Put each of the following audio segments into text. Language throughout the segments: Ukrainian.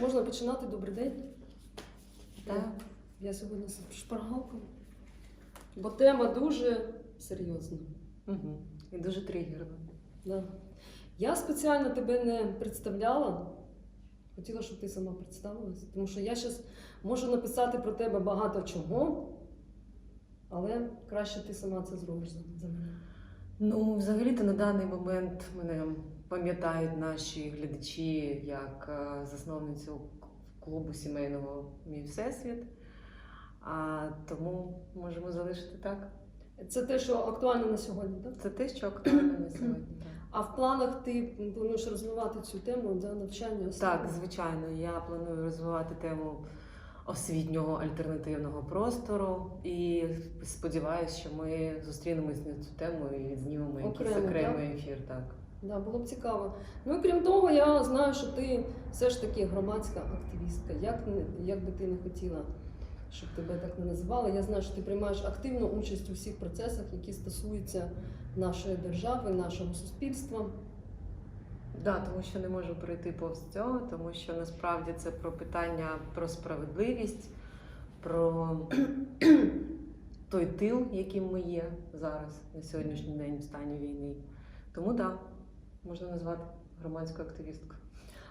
Можна починати добрий день. Так. Я сьогодні з шпаргалкою. Бо тема дуже серйозна. Угу. І дуже тригерно. Да. Я спеціально тебе не представляла. Хотіла, щоб ти сама представилась. Тому що я зараз можу написати про тебе багато чого, але краще ти сама це зробиш за за мене. Ну, взагалі-то на даний момент мене пам'ятають наші глядачі як е, засновницю клубу сімейного Мій Всесвіт. А тому можемо залишити так. Це те, що актуально на сьогодні, так? Це те, що актуально на сьогодні. Так. А в планах ти плануєш розвивати цю тему для навчання освіти? Так, звичайно, я планую розвивати тему освітнього альтернативного простору і сподіваюся, що ми зустрінемось на цю тему і відзнімемо якийсь окремий ефір. Так. Да, було б цікаво. Ну і крім того, я знаю, що ти все ж таки громадська активістка. Як, як би ти не хотіла, щоб тебе так не називали, я знаю, що ти приймаєш активну участь у всіх процесах, які стосуються нашої держави, нашого суспільства. Да, тому що не можу пройти повз цього, тому що насправді це про питання про справедливість, про той тил, яким ми є зараз на сьогоднішній день в стані війни. Тому так, да, можна назвати громадською активісткою.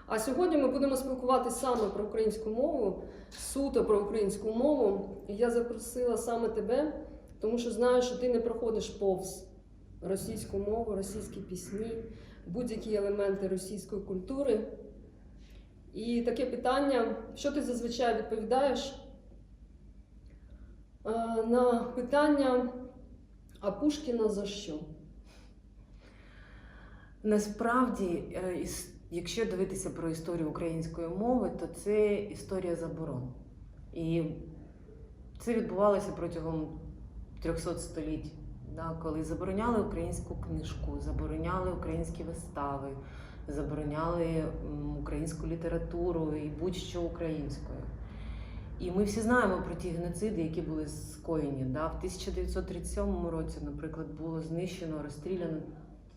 А сьогодні ми будемо спілкуватися саме про українську мову, суто про українську мову. І я запросила саме тебе, тому що знаю, що ти не проходиш повз російську мову, російські пісні, будь-які елементи російської культури. І таке питання: що ти зазвичай відповідаєш Е, на питання, а Пушкіна за що? Насправді, е, якщо дивитися про історію української мови, то це історія заборон. І це відбувалося протягом 300 століть, да, коли забороняли українську книжку, забороняли українські вистави, забороняли українську літературу і будь-що українською. І ми всі знаємо про ті геноциди, які були скоєні. Да? В 1937 році, наприклад, було знищено, розстріляно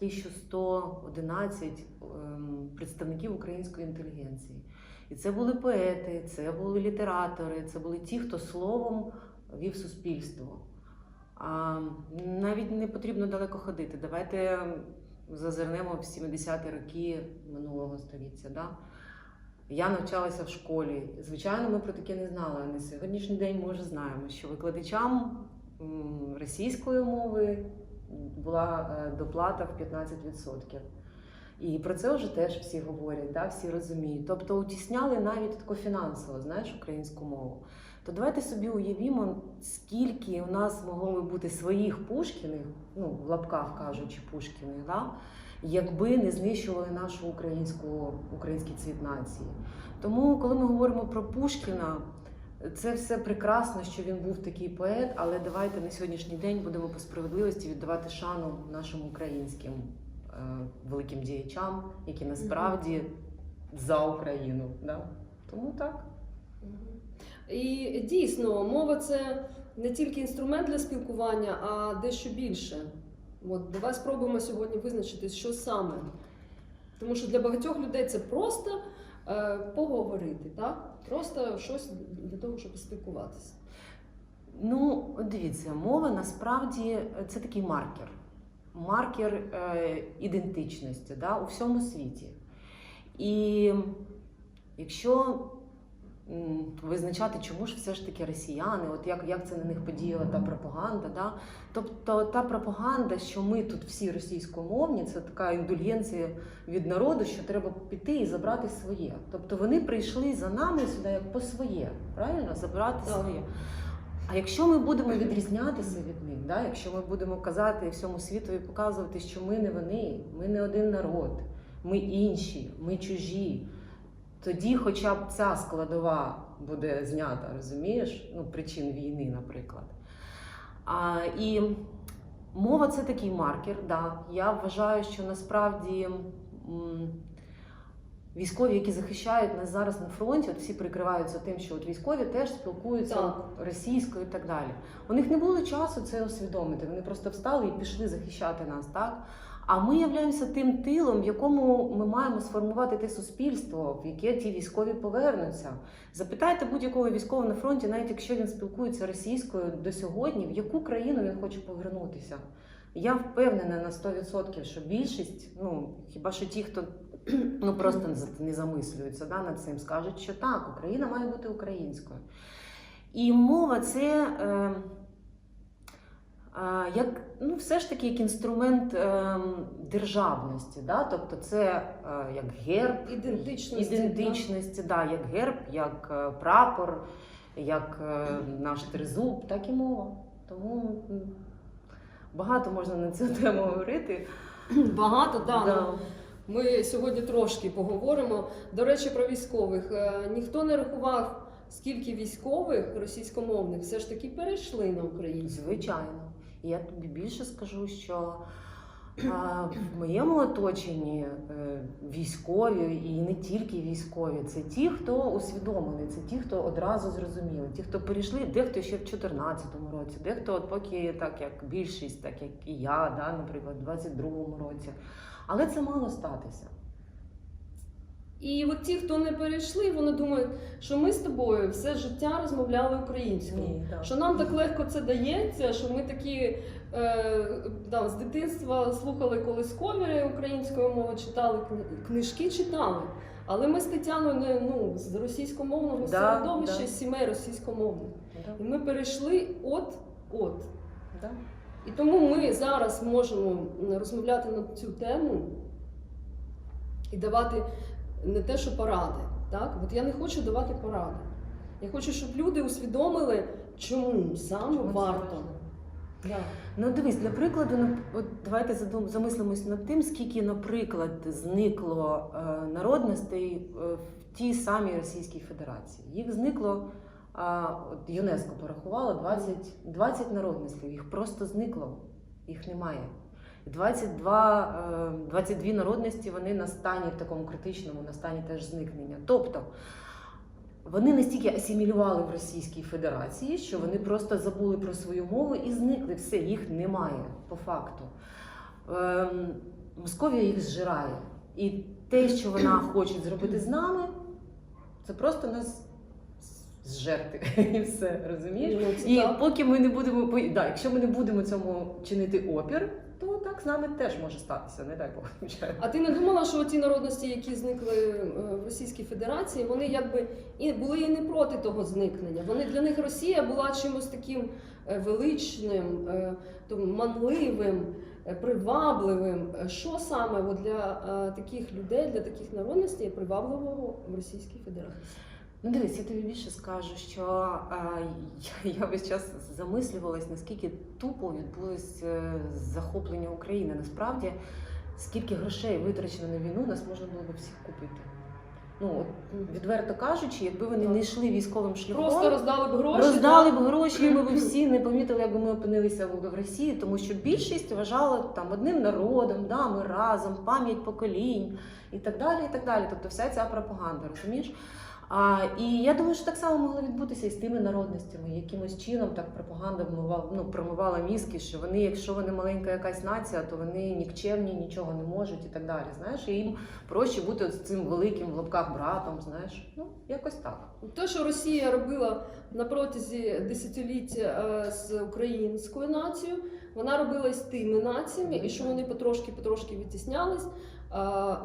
1111 ем, представників української інтелігенції. І це були поети, це були літератори, це були ті, хто словом вів суспільство. А навіть не потрібно далеко ходити. Давайте зазирнемо в 70-ті роки минулого століття. Да? Я навчалася в школі. Звичайно, ми про таке не знали. На сьогоднішній день ми вже знаємо, що викладачам російської мови була е, доплата в 15%. І про це вже теж всі говорять, да, всі розуміють. Тобто утісняли навіть тако фінансово, знаєш, українську мову. То давайте собі уявімо, скільки у нас могло би бути своїх Пушкіних, ну в лапках кажучи, Пушкіних, да, якби не знищували нашу українську український цвіт нації. Тому, коли ми говоримо про Пушкіна, це все прекрасно, що він був такий поет, але давайте на сьогоднішній день будемо по справедливості віддавати шану нашим українським е, великим діячам, які насправді за Україну. Да? Тому так. І дійсно, мова це не тільки інструмент для спілкування, а дещо більше. От, давай спробуємо сьогодні визначити, що саме. Тому що для багатьох людей це просто поговорити, так? Просто щось для того, щоб спілкуватися. Ну, дивіться, мова насправді е, це такий маркер. Маркер е, ідентичності да, у всьому світі. І якщо визначати, чому ж все ж таки росіяни, от як, як це на них подіяла та пропаганда, да? тобто та пропаганда, що ми тут всі російськомовні, це така індульгенція від народу, що треба піти і забрати своє. Тобто вони прийшли за нами сюди як по своє, правильно? Забрати Так. своє. А якщо ми будемо відрізнятися від них, да? якщо ми будемо казати всьому світу і показувати, що ми не вони, ми не один народ, ми інші, ми чужі, тоді хоча б ця складова буде знята, розумієш? Ну, причин війни, наприклад. А, і мова це такий маркер. Да. Я вважаю, що насправді м, військові, які захищають нас зараз на фронті, от всі прикриваються тим, що от військові теж спілкуються Так. російською і так далі. У них не було часу це усвідомити. Вони просто встали і пішли захищати нас, так? А ми являємося тим тилом, в якому ми маємо сформувати те суспільство, в яке ті військові повернуться. Запитайте будь-якого військового на фронті, навіть якщо він спілкується російською до сьогодні, в яку країну він хоче повернутися. Я впевнена на 100%, що більшість, ну хіба що ті, хто ну просто не- замислюються да, над цим, скажуть, що так, Україна має бути українською. І мова це. Е, як ну, все ж таки як інструмент ем, державності, да? тобто це е, як герб, Ідентичності, ідентичності, да, як герб, як е, прапор, як е, наш тризуб, так і мова. Тому багато можна на цю тему говорити. Багато, да. Да. ну, Ми сьогодні трошки поговоримо. До речі, про військових. Ніхто не рахував, скільки військових російськомовних все ж таки перейшли на українську. Звичайно. І я тобі більше скажу, що в моєму оточенні е, військові і не тільки військові, це ті, хто усвідомлений, це ті, хто одразу зрозуміли, ті, хто перейшли, дехто ще в 2014 році, дехто от поки так як більшість, так як і я, да, наприклад, в 22-му році. Але це мало статися. І от ті, хто не перейшли, вони думають, що ми з тобою все життя розмовляли українською. так. Що нам так легко це дається, що ми такі е, там, з дитинства слухали колискові українською мовою, читали книжки, читали. Але ми з Тетяною не ну з російськомовного Да, середовища да. сімей російськомовних. Да, І ми перейшли от от. да. І тому ми зараз можемо розмовляти на цю тему і давати не те, що поради. Так? От я не хочу давати поради. Я хочу, щоб люди усвідомили, чому саме Чому варто. Да. Ну, дивись, для прикладу, от давайте задум, замислимось над тим, скільки, наприклад, зникло е, народностей е, в тій самій Російській Федерації. Їх зникло, а, от ЮНЕСКО порахувало 20, 20 народностей, їх просто зникло, їх немає. І 22, е, 22 народності вони на стані в такому критичному, на стані теж зникнення. Тобто вони настільки асимілювали в Російській Федерації, що вони просто забули про свою мову і зникли. Все, їх немає по факту. Ем, Московія їх зжирає. І те, що вона хоче зробити з нами, це просто нас зжерти. І все, розумієш? Ну, І поки ми не будемо да, якщо ми не будемо цьому чинити опір, то так з нами теж може статися, не дай Бог. А ти не думала, що ті народності, які зникли е, в Російській Федерації, вони якби і були і не проти того зникнення. Вони для них Росія була чимось таким е, величним, е, манливим, привабливим. Що саме для таких людей, для таких народностей привабливого в Російській Федерації? Ну, дивись, я тобі більше скажу, що а, я, я весь час замислювалась, наскільки тупо відбулось е, захоплення України. Насправді, скільки грошей витрачено на війну, нас можна було б всіх купити. Ну, відверто кажучи, якби вони не йшли військовим шляхом, Просто роздали б гроші. роздали б гроші, і ми б всі не помітили, якби ми опинилися в в Росії, тому що більшість вважала там одним народом, да, ми разом, пам'ять поколінь і так далі. і так далі. Тобто вся ця пропаганда, розумієш? А, і я думаю, що так само могло відбутися і з тими народностями. Якимось чином так пропаганда вмивала, ну, промивала мізки, що вони, якщо вони маленька якась нація, то вони нікчемні, нічого не можуть і так далі. Знаєш, і їм проще бути з цим великим в лапках братом, знаєш, ну якось так. Те, що Росія робила на протязі десятиліття е, з українською нацією, вона робила з тими націями, і що вони потрошки-потрошки відтіснялись, е,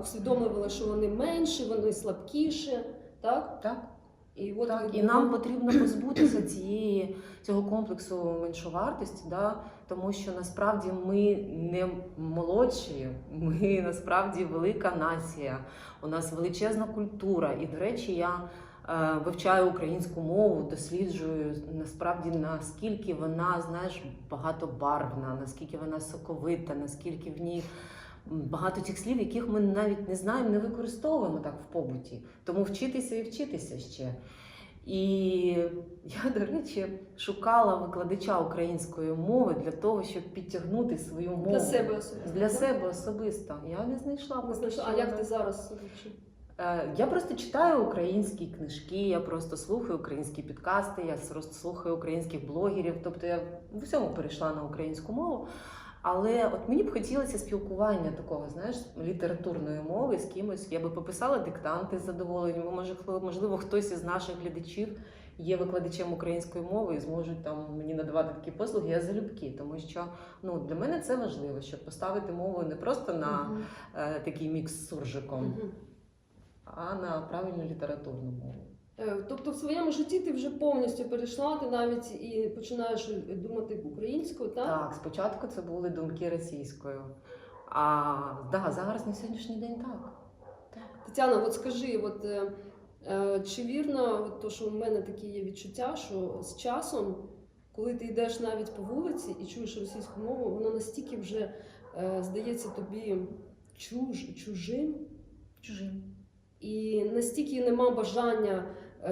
усвідомлювали, що вони менші, вони слабкіші. Так? Так. І, от Так, і нам потрібно позбутися цієї цього комплексу меншовартості, да? тому що насправді ми не молодші, ми насправді велика нація. У нас величезна культура. І, до речі, я е, вивчаю українську мову, досліджую насправді наскільки вона, знаєш, багатобарвна, наскільки вона соковита, наскільки в ній. Багато тих слів, яких ми навіть не знаємо, не використовуємо так в побуті. Тому вчитися і вчитися ще. І я, до речі, шукала викладача української мови для того, щоб підтягнути свою мову для себе особисто. Для себе особисто. Я не знайшла. Не знайшла. А як ти зараз вчиш? Е, Я просто читаю українські книжки, я просто слухаю українські підкасти, я просто слухаю українських блогерів. Тобто я в усьому перейшла на українську мову. Але от мені б хотілося спілкування такого, знаєш, літературної мови з кимось. Я би пописала диктанти з задоволенням. Може, можливо, хтось із наших глядачів є викладачем української мови і зможуть там мені надавати такі послуги. Я залюбки, тому що ну для мене це важливо, щоб поставити мову не просто на Мгм. е, такий мікс з суржиком, Мгм. а на правильну літературну мову. Е, Тобто в своєму житті ти вже повністю перейшла, ти навіть і починаєш думати українською, так? Так, спочатку це були думки російською. А да, зараз на сьогоднішній день так. Тетяна, от скажи, от, е, е, чи вірно, от то, що в мене такі є відчуття, що з часом, коли ти йдеш навіть по вулиці і чуєш російську мову, воно настільки вже е, здається тобі чуж, чужим, Чужим. і настільки нема бажання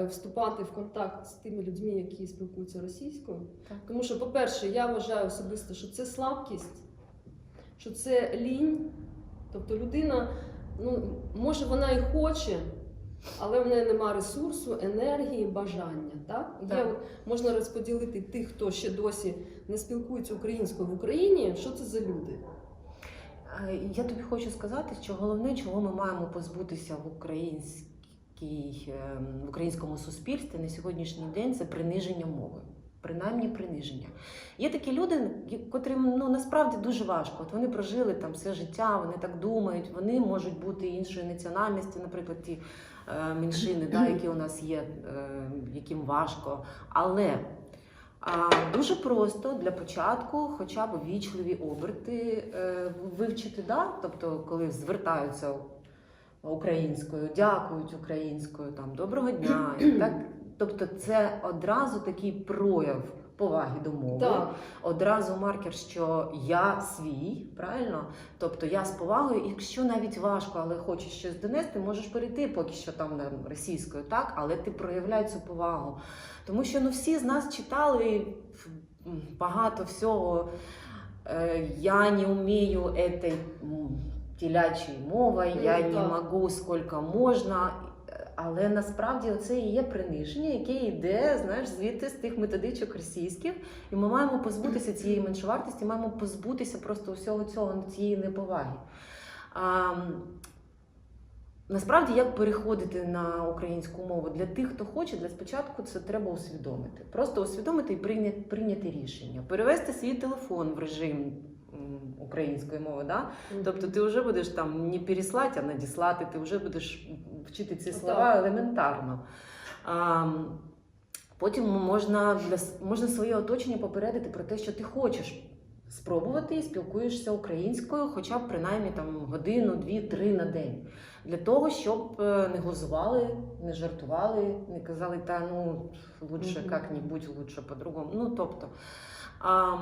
вступати в контакт з тими людьми, які спілкуються російською. Так. Тому що, по-перше, я вважаю особисто, що це слабкість, що це лінь. Тобто людина, ну, може, вона і хоче, але в неї немає ресурсу, енергії, бажання. Так? Так. от, можна розподілити тих, хто ще досі не спілкується українською в Україні. Що це за люди? Е, Я тобі хочу сказати, що головне, чого ми маємо позбутися в українській, ем, в українському суспільстві на сьогоднішній день це приниження мови. Принаймні приниження. Є такі люди, котрим ну насправді дуже важко. От вони прожили там все життя, вони так думають, вони можуть бути іншої національності, наприклад, ті е, меншини, да, які у нас є, е, яким важко. Але а, дуже просто для початку, хоча б вічливі оберти е, вивчити, да? тобто, коли звертаються українською, дякують українською, там доброго дня. так. Тобто, це одразу такий прояв поваги до мови. Так, Одразу маркер, що я свій, правильно? Тобто я з повагою, якщо навіть важко, але хочеш щось донести, можеш перейти поки що там російською, так, але ти проявляй цю повагу. Тому що ну всі з нас читали багато всього. Е, Я не вмію этой м, телячої мови, я Ну, не можу скільки можна. Але насправді це і є приниження, яке йде, знаєш, звідти з тих методичок російських, і ми маємо позбутися цієї меншовартості, маємо позбутися просто усього цього цієї неповаги. А, насправді, як переходити на українську мову для тих, хто хоче, для спочатку це треба усвідомити. Просто усвідомити і прийняти, прийняти рішення, перевести свій телефон в режим української мови. Да? Тобто ти вже будеш там не переслати, а надіслати, ти вже будеш вчити ці слова елементарно. А, потім можна, для, можна своє оточення попередити про те, що ти хочеш спробувати і спілкуєшся українською, хоча б принаймні там годину, дві, три на день. Для того, щоб е, не глузували, не жартували, не казали, та ну лучше як-небудь, лучше по-другому. Ну тобто. А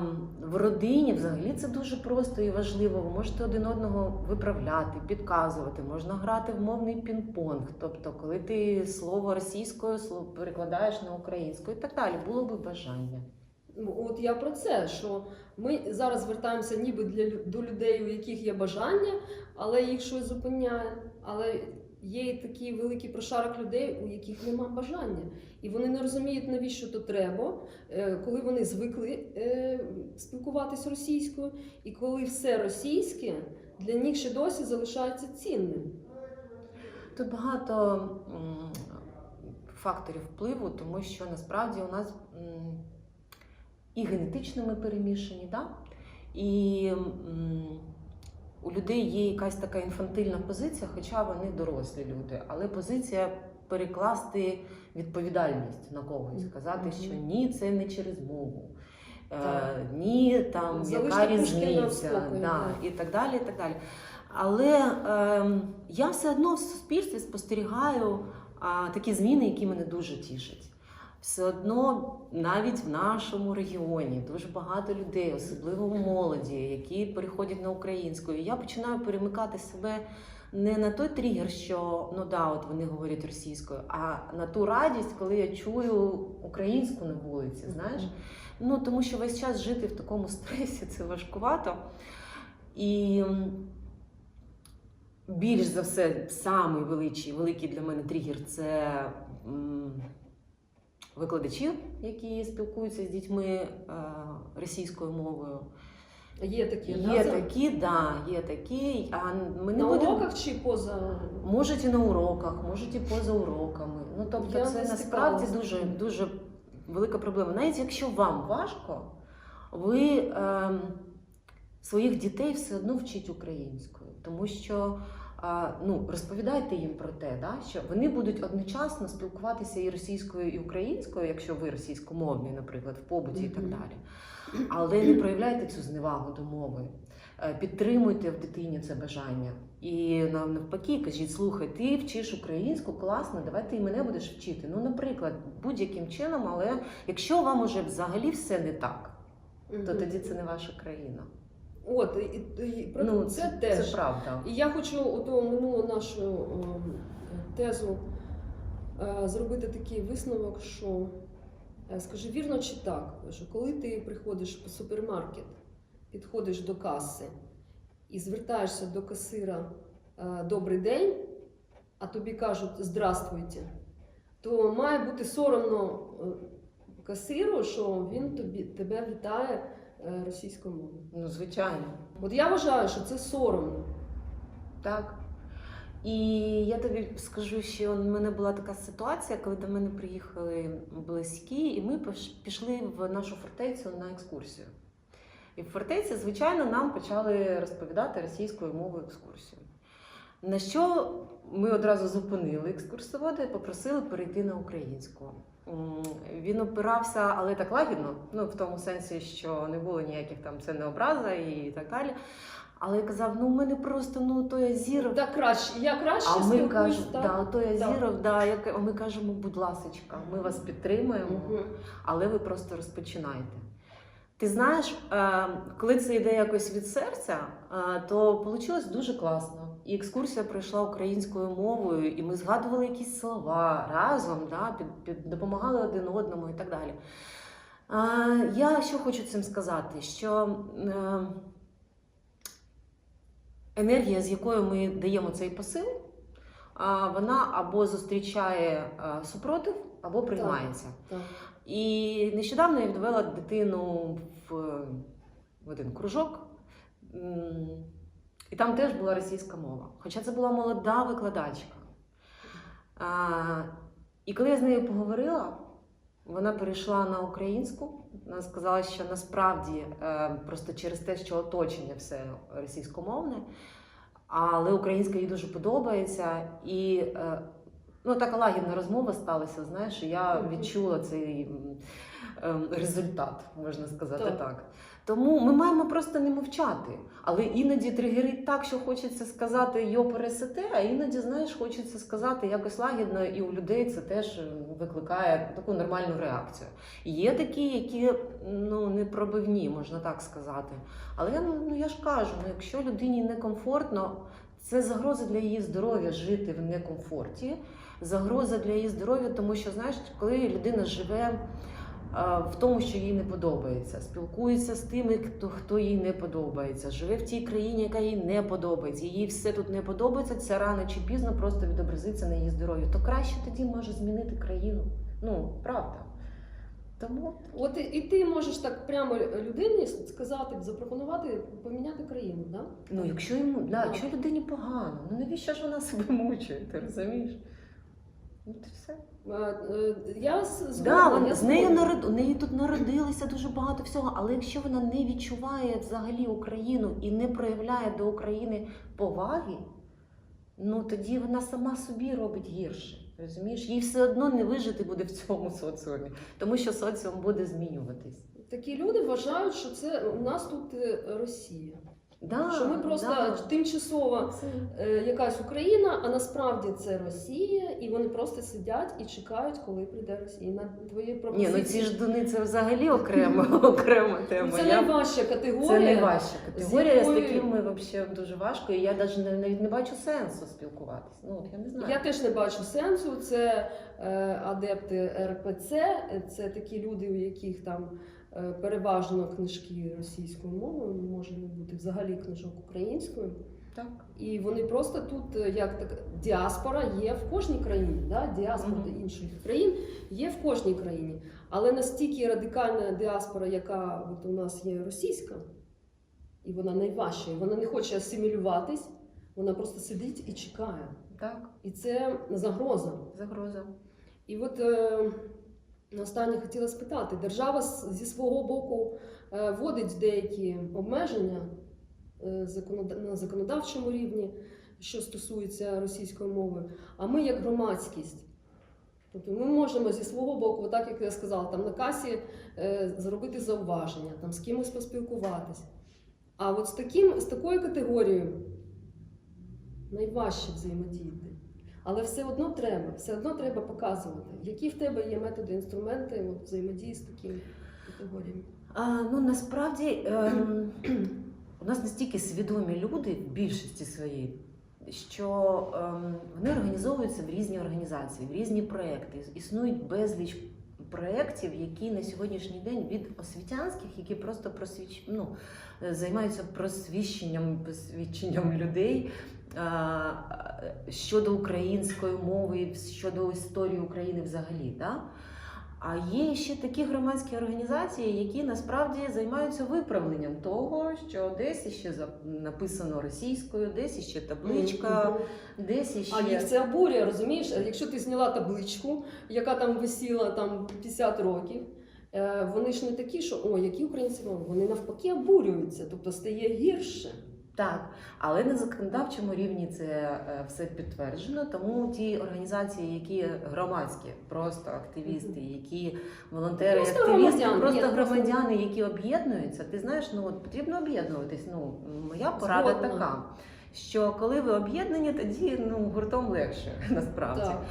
в родині взагалі це дуже просто і важливо. Ви можете один одного виправляти, підказувати, можна грати в мовний пінг-понг. Тобто, коли ти слово російською перекладаєш на українську і так далі, було би бажання. От я про це, що ми зараз звертаємося ніби для до людей, у яких є бажання, але їх щось зупиняє. Але є і такий великий прошарок людей, у яких нема бажання. І вони не розуміють, навіщо то треба, е, коли вони звикли е, спілкуватися російською, і коли все російське для них ще досі залишається цінним. Тут багато факторів впливу, тому що насправді у нас і генетично ми перемішані, да? і у людей є якась така інфантильна позиція, хоча вони дорослі люди, але позиція перекласти відповідальність на когось, сказати, Мгм. що ні, це не через мову. Е, Так. ні, там Залиште яка різниця, да, і так далі. І так далі. Але ем, я все одно в суспільстві спостерігаю а, такі зміни, які мене дуже тішать. Все одно навіть в нашому регіоні дуже багато людей, особливо молоді, які переходять на українську. І я починаю перемикати себе не на той тригер, що ну да, от вони говорять російською, а на ту радість, коли я чую українську на вулиці. Знаєш, ну тому що весь час жити в такому стресі це важкувато. І більш за все, самий великий, великий для мене тригер це м, викладачі, які спілкуються з дітьми е, російською мовою. Є такі, Є да? такі, да, є такі. А ми не на будемо. уроках чи поза Можуть і на уроках, можуть і поза уроками. Ну тобто, Я це насправді дуже дуже велика проблема. Навіть якщо вам важко, ви ем, своїх дітей все одно вчіть українською, тому що а, ну, розповідайте їм про те, да, що вони будуть одночасно спілкуватися і російською, і українською, якщо ви російськомовні, наприклад, в побуті і так далі. Але не проявляйте цю зневагу до мови. Е, Підтримуйте в дитині це бажання. І нам навпаки, кажіть, слухай, ти вчиш українську, класно, давай ти і мене будеш вчити. Ну, наприклад, будь-яким чином, але якщо вам уже взагалі все не так, то тоді це не ваша країна. От і, і, про ну, це, теж. Це правда. І я хочу ото минулу нашу ем, тезу е, зробити такий висновок, що скажи, вірно чи так, що коли ти приходиш в супермаркет, підходиш до каси і звертаєшся до касира е, добрий день, а тобі кажуть здравствуйте, то має бути соромно е, касиру, що він тобі тебе вітає е, російською мовою. Ну, звичайно. От я вважаю, що це соромно. Так. І я тобі скажу, що в мене була така ситуація, коли до мене приїхали близькі, і ми пішли в нашу фортецю на екскурсію. І в фортеці, звичайно, нам почали розповідати російською мовою екскурсію. На що ми одразу зупинили екскурсовода і попросили перейти на українську. Він опирався, але так лагідно, ну в тому сенсі, що не було ніяких там це не образа і так далі. Але я казав: ну, у мене просто ну той Азіров. Так краще, я краще А ми кажемо, так. да, той. Азіров, да, як, ми кажемо, будь ласочка, ми вас підтримуємо, Мгм. але ви просто розпочинайте. Ти знаєш, е, коли це йде якось від серця, е, то вийшло дуже класно. І екскурсія пройшла українською мовою, і ми згадували якісь слова разом, да, під, під, допомагали один одному і так далі. Е, Я що хочу цим сказати? Що е, енергія, з якою ми даємо цей посил, вона або зустрічає е, супротив, або приймається. Так. І нещодавно я відвела дитину в, в один кружок, і там теж була російська мова. Хоча це була молода викладачка. А, і коли я з нею поговорила, вона перейшла на українську. Вона сказала, що насправді е, просто через те, що оточення все російськомовне, але українська їй дуже подобається. І е, ну, така лагідна розмова сталася, знаєш, і я відчула цей ем, результат, можна сказати так. Так. Тому ми маємо просто не мовчати. Але іноді тригерить так, що хочеться сказати йо пересете, а іноді, знаєш, хочеться сказати якось лагідно, і у людей це теж е, викликає таку нормальну реакцію. Є такі, які ну не пробивні, можна так сказати. Але я ну я ж кажу, ну якщо людині некомфортно, це загроза для її здоров'я жити в некомфорті, загроза для її здоров'я, тому що знаєш, коли людина живе в тому, що їй не подобається, спілкується з тими, хто, хто їй не подобається, живе в тій країні, яка їй не подобається, їй все тут не подобається, це рано чи пізно просто відобразиться на її здоров'ю. То краще тоді може змінити країну. Ну, правда. Тому От і, і ти можеш так прямо людині сказати, запропонувати поміняти країну, да? Ну, якщо йому, да, Так. якщо людині погано, ну навіщо ж вона себе мучає, ти розумієш? Це все. Е, е, Я з- Да, згодна, я з нею народ... у неї тут народилося дуже багато всього, але якщо вона не відчуває взагалі Україну і не проявляє до України поваги, ну тоді вона сама собі робить гірше. Розумієш, їй все одно не вижити буде в цьому соціумі, тому що соціум буде змінюватись. Такі люди вважають, що це у нас тут е, Росія. Да, що ми просто да. тимчасова е, якась Україна, а насправді це Росія, і вони просто сидять і чекають, коли прийде Росія. На твої Ні, пропозиції. ну ці ждуни це взагалі окрема, окрема Ну, тема. це Я- найважча категорія. Це найважча категорія, з, якою- такими взагалі дуже важко, і я навіть не- навіть не бачу сенсу спілкуватися. Ну, я не знаю. Я теж не бачу сенсу. Це е, адепти РПЦ, е, це такі люди, у яких там е, переважно книжки російською мовою, може не бути взагалі книжок українською. Так. І вони просто тут, е, як так, діаспора є в кожній країні. Да? Діаспора Мгм. інших країн є в кожній країні. Але настільки радикальна діаспора, яка от у нас є російська, І вона найважча. І вона не хоче асимілюватись, вона просто сидить і чекає. Так, І це загроза. загроза. І от е, останнє хотіла спитати: держава зі свого боку е, вводить деякі обмеження е, на законодавчому рівні, що стосується російської мови. А ми, як громадськість, тобто ми можемо зі свого боку, так як я сказала, там на касі е, зробити зауваження, там з кимось поспілкуватись. А от з, таким, з такою категорією найважче взаємодіяти. Але все одно треба, все одно треба показувати, які в тебе є методи, інструменти от, взаємодії з такими категоріями. А, ну насправді ем, у нас настільки свідомі люди в більшості своїй, що ем, вони організовуються в різні організації, в різні проекти. Існують безліч проєктів, які на сьогоднішній день від освітянських, які просто просвіч... ну, е, займаються просвіщенням, посвідченням людей. А, Щодо української мови, щодо історії України взагалі, да? А є ще такі громадські організації, які насправді займаються виправленням того, що десь іще написано російською, десь іще табличка, десь іще. А їх це обурює, розумієш? Якщо ти зняла табличку, яка там висіла там 50 років, е, вони ж не такі, що о, які українці мови, вони навпаки обурюються, тобто стає гірше. Так, але на законодавчому рівні це е, все підтверджено. Тому ті організації, які громадські, просто активісти, які волонтери, Просто активісти, громадяни, просто громадяни, які об'єднуються, ти знаєш, ну от потрібно об'єднуватись. Ну моя порада Згодна. така. Що коли ви об'єднані, тоді ну гуртом легше насправді. Так.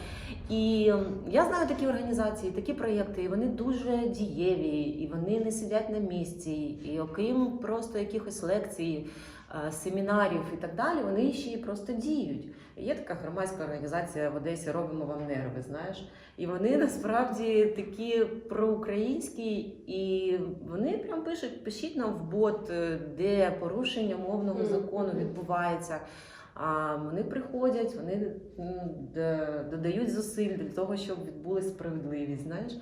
І я знаю такі організації, такі проєкти, і вони дуже дієві, і вони не сидять на місці. І окрім просто якихось лекцій, семінарів і так далі, вони ще й просто діють. Є така громадська організація в Одесі Робимо вам нерви, знаєш. І вони насправді такі проукраїнські, і вони прям пишуть: пишіть нам в бот, е, де порушення мовного закону відбувається. А вони приходять, вони додають зусиль для того, щоб відбулася справедливість, знаєш,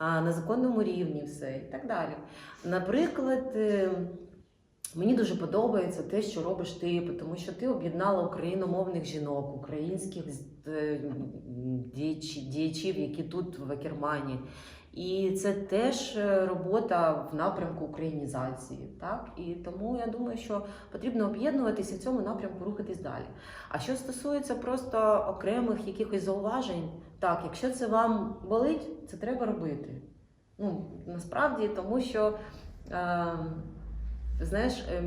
на законному рівні все і так далі. Наприклад, е, мені дуже подобається те, що робиш ти, тому що ти об'єднала україномовних жінок, українських е, діячів, які тут в Акермані. І це теж е, робота в напрямку українізації. Так? І тому я думаю, що потрібно об'єднуватися в цьому напрямку рухатись далі. А що стосується просто окремих якихось зауважень, так, якщо це вам болить, це треба робити. Ну, насправді, тому що е, знаєш, е,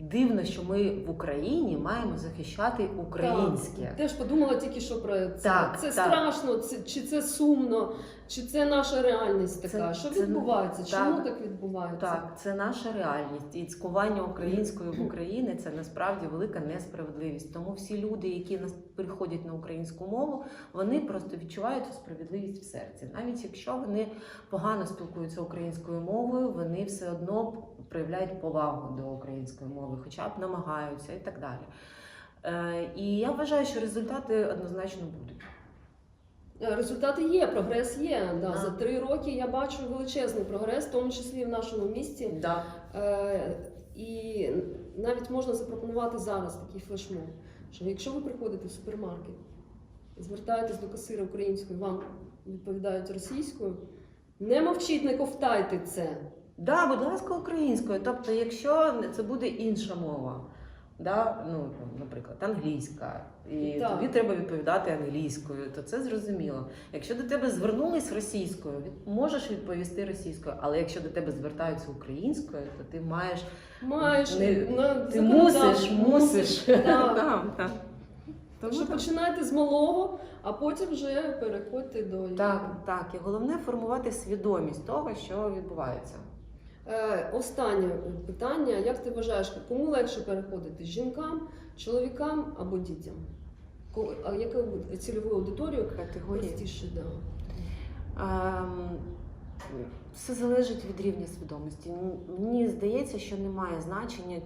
дивно, що ми в Україні маємо захищати українське. Так. Теж подумала тільки що про це. Так, це так. страшно, це, чи це сумно, чи це наша реальність така. Це- що це- відбувається? так. Чому так відбувається? Так, це наша реальність. І цькування української в Україні це насправді велика несправедливість. Тому всі люди, які нас приходять на українську мову, вони просто відчувають цю справедливість в серці. Навіть якщо вони погано спілкуються українською мовою, вони все одно проявляють повагу до української мови, хоча б намагаються і так далі. Е, і я вважаю, що результати однозначно будуть. Е, Результати є, прогрес є. Да. Да. За три роки я бачу величезний прогрес, в тому числі в нашому місті. Да. Е, і навіть можна запропонувати зараз такий флешмоб, що якщо ви приходите в супермаркет і звертаєтесь до касира українською, вам відповідають російською, не мовчіть, не ковтайте це. Да, будь ласка, українською. Тобто, якщо це буде інша мова, да, ну, наприклад, англійська, і Так. тобі треба відповідати англійською, то це зрозуміло. Якщо до тебе звернулись російською, можеш відповісти російською, але якщо до тебе звертаються українською, то ти маєш Маєш Не- на ти мусиш, мусиш. Так. Да, да. Так Тому що починайте з малого, а потім вже переходьте до Так, так. І головне формувати свідомість того, що відбувається. Е, останнє питання: як ти вважаєш, кому легше переходити жінкам, чоловікам або дітям? А яку цільову аудиторію Категорії. простіше? Да. Ем, Все залежить від рівня свідомості. Мені здається, що немає значення,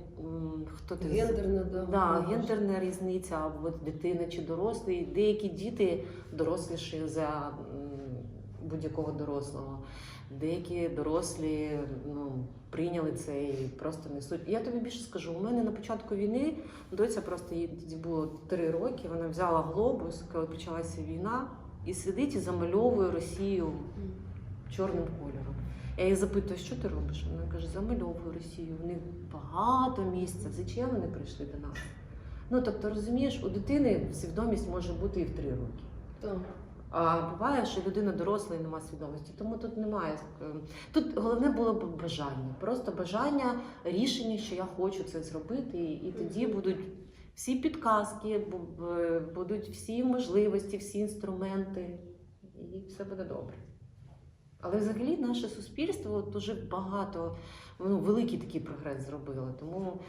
хто ти Гендерна, да. Да, гендерна різниця, або дитина чи дорослий. Деякі діти доросліші за будь-якого дорослого. Деякі дорослі ну, прийняли це і просто несуть. Я тобі більше скажу, у мене на початку війни доця просто їй тоді було три роки. Вона взяла глобус, коли почалася війна, і сидить і замальовує Росію чорним кольором. Я її запитую, що ти робиш? Вона каже, замальовую Росію. В них багато місця. Зачем вони прийшли до нас? Ну тобто, розумієш, у дитини свідомість може бути і в три роки. Так. А буває, що людина доросла і немає свідомості. Тому тут немає. е, Тут головне було б бажання. Просто бажання, рішення, що я хочу це зробити, і, тоді будуть всі підказки, будуть всі можливості, всі інструменти, і все буде добре. Але взагалі наше суспільство дуже багато, ну, великий такий прогрес зробило. Тому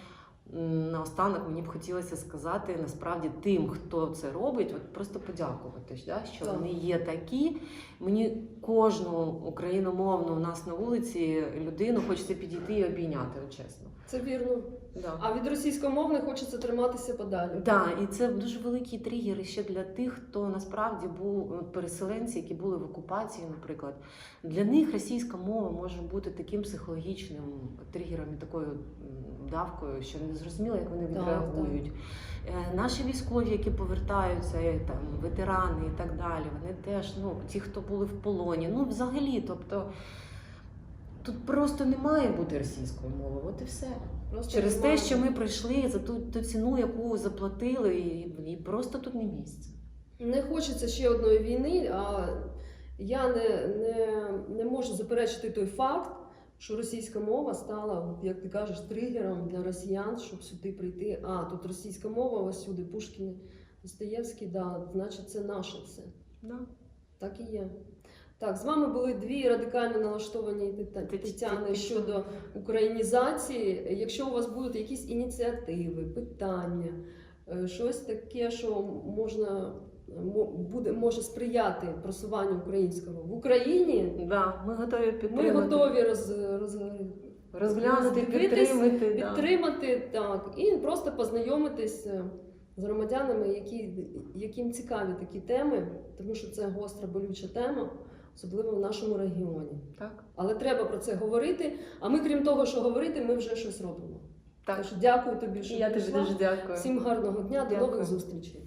наостанок мені б хотілося сказати насправді тим, хто це робить, от просто подякувати, да, що Так. вони є такі. Мені кожну україномовну у нас на вулиці людину хочеться підійти і обійняти, от чесно. Це вірно. Да. А від російськомовних хочеться триматися подалі. Так, і це дуже великий тригер ще для тих, хто насправді був переселенці, які були в окупації, наприклад. Для них російська мова може бути таким психологічним тригером і такою давкою, що не зрозуміло, як вони відреагують. Е, Наші військові, які повертаються, е, там ветерани і так далі, вони теж ну ті, хто були в полоні. Ну, взагалі, тобто. Тут просто не має бути російської мови, от і все. Просто Через те, що ми прийшли за ту, ту ціну, яку заплатили, і, і просто тут не місце. Не хочеться ще одної війни, а я не, не, не можу заперечити той факт, що російська мова стала, як ти кажеш, тригером для росіян, щоб сюди прийти. А, тут російська мова, ось сюди Пушкін, Достоєвський, да, значить це наше все. Да. Так і є. Так, з вами були дві радикально налаштовані Тет- Тет- Тетяни щодо українізації. Якщо у вас будуть якісь ініціативи, питання, е, щось таке, що можна мо- буде може сприяти просуванню українського в Україні, Да, ми готові ми готові роз, роз, розглянути, роздивитись, підтримати. да. так, і просто познайомитись е, з громадянами, які, яким цікаві такі теми, тому що це гостра болюча тема, особливо в нашому регіоні. Так, Але треба про це говорити. А ми, крім того, що говорити, ми вже щось робимо. так. Тож дякую тобі, І що я тобі прийшла. дуже дякую. Всім гарного дня, до Дякую. нових зустрічей.